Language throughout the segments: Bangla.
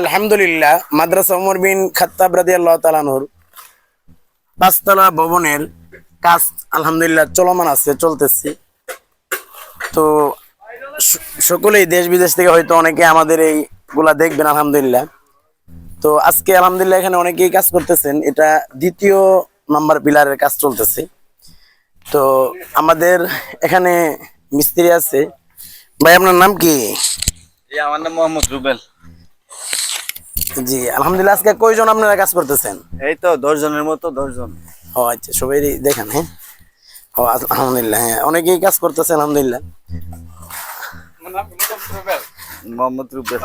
আলহামদুলিল্লাহ, মাদ্রাসা উমর বিন খাত্তাব রাদি আল্লাহ তালানুর পাঁচতলা ভবনের কাজ আলহামদুলিল্লাহ চলমান আছে, চলতেছে। তো সকলেই দেশ বিদেশ থেকে হয়তো অনেকে আমাদের এই গুলা দেখবেন আলহামদুলিল্লাহ। তো আজকে আলহামদুলিল্লাহ এখানে অনেকেই কাজ করতেছেন, এটা দ্বিতীয় নাম্বার পিলারের কাজ চলতেছে। তো আমাদের এখানে মিস্ত্রি আছে। ভাই, আপনার নাম কি? আমার নাম মোহাম্মদ রুবেল। জি আলহামদুলিল্লাহ আজকে কয়জন আপনারা কাজ করতেছেন? এই তো দশ জনের মতো ও আচ্ছা সবাই দেখেন হ্যাঁ? ও আলহামদুলিল্লাহ হ্যাঁ অনেকেই কাজ করতেছে আলহামদুলিল্লাহ। মোহাম্মদ রুবেল।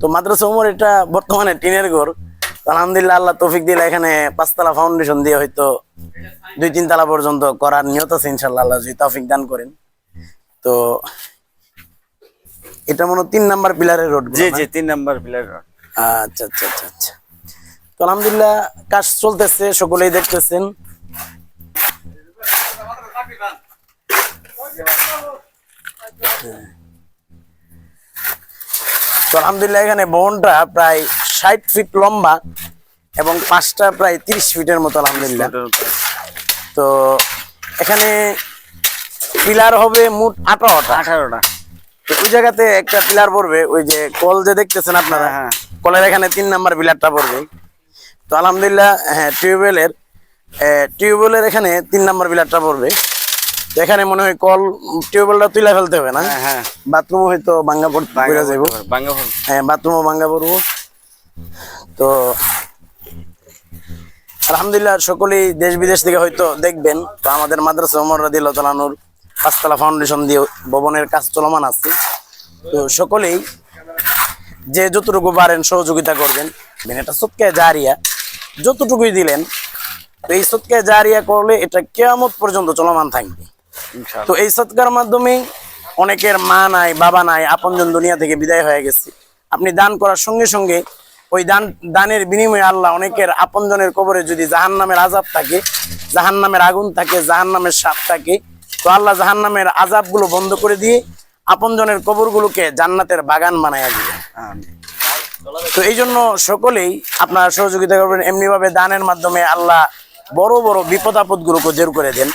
তো মাদ্রাসা উমর এটা বর্তমানে টিনের ঘর। আলহামদুলিল্লাহ আল্লাহ তৌফিক দিলে এখানে পাঁচতলা ফাউন্ডেশন দিয়ে হয়তো দুই তিন তালা পর্যন্ত করার নিয়ত আছে ইনশাল্লাহ আল্লাহ যদি তৌফিক দান করেন। তো এটা মনে তিন নাম্বার পিলারের রোড জি জি তিন নাম্বার প্লেয়ার আচ্ছা আচ্ছা আচ্ছা আচ্ছা। তো আলহামদুলিল্লাহ কাজ চলতেছে সকলেই দেখতেছেন। তো আলহামদুলিল্লাহ এখানে ভবনটা প্রায় ষাট ফিট লম্বা এবং পাঁচটা প্রায় তিরিশ ফিটের মতো আলহামদুলিল্লাহ। তো এখানে পিলার হবে মোট আঠারোটা। আঠারোটা। তো ওই জায়গাতে একটা পিলার পড়বে ওই যে কল যে দেখতেছেন আপনারা হ্যাঁ, হ্যাঁ। কলের এখানে তিন নাম্বার পিলারটা পড়বে। তো আলহামদুলিল্লাহ হ্যাঁ টিউবওয়েলের টিউবওয়েলের এখানে তিন নাম্বার পিলারটা পড়বে। এখানে মনে হয় কল টিউবওয়েলটা তুলে ফেলতে হবে না? হ্যাঁ হ্যাঁ। বাথরুম হয়তো ভাঙ্গা পড়তে পড়ে যাব হ্যাঁ বাথরুমও ভাঙ্গা পড়ব। তো আলহামদুলিল্লাহ সকলেই দেশ বিদেশ থেকে হয়তো দেখবেন। তো আমাদের মাদ্রাসা ওমর রাদিল্লাহ তালানুর পাঁচতলা ফাউন্ডেশন দিয়ে ভবনের কাজ চলমান আছে। তো সকলেই যে যতটুকু পারেন সহযোগিতা করবেন। মানে এটা সৎকে জারিয়া যতটুকুই দিলেন তো এই সৎকে জারিয়া করলে এটা কেয়ামত পর্যন্ত চলমান থাকবে। তো এই সৎকার মাধ্যমে অনেকের মা নাই বাবা নাই আপনজন দুনিয়া থেকে বিদায় হয়ে গেছে। আপনি দান করার সঙ্গে সঙ্গে ওই দান দানের বিনিময়ে আল্লাহ অনেকের আপনজনের কবরে যদি জাহান নামের আজাব থাকে জাহান নামের আগুন থাকে জাহান নামের সাপ থাকে তো আল্লাহ জাহান নামের আজাবগুলো বন্ধ করে দিয়ে আপনজনের কবরগুলোকে জান্নাতের বাগান বানায় দিবে। তো এই জন্য সকলেই আপনারা সহযোগিতা করবেন এমনিভাবে দানের মাধ্যমে আল্লাহ বড় বড় বিপদ আপদ গুলোকে জের করে দেন।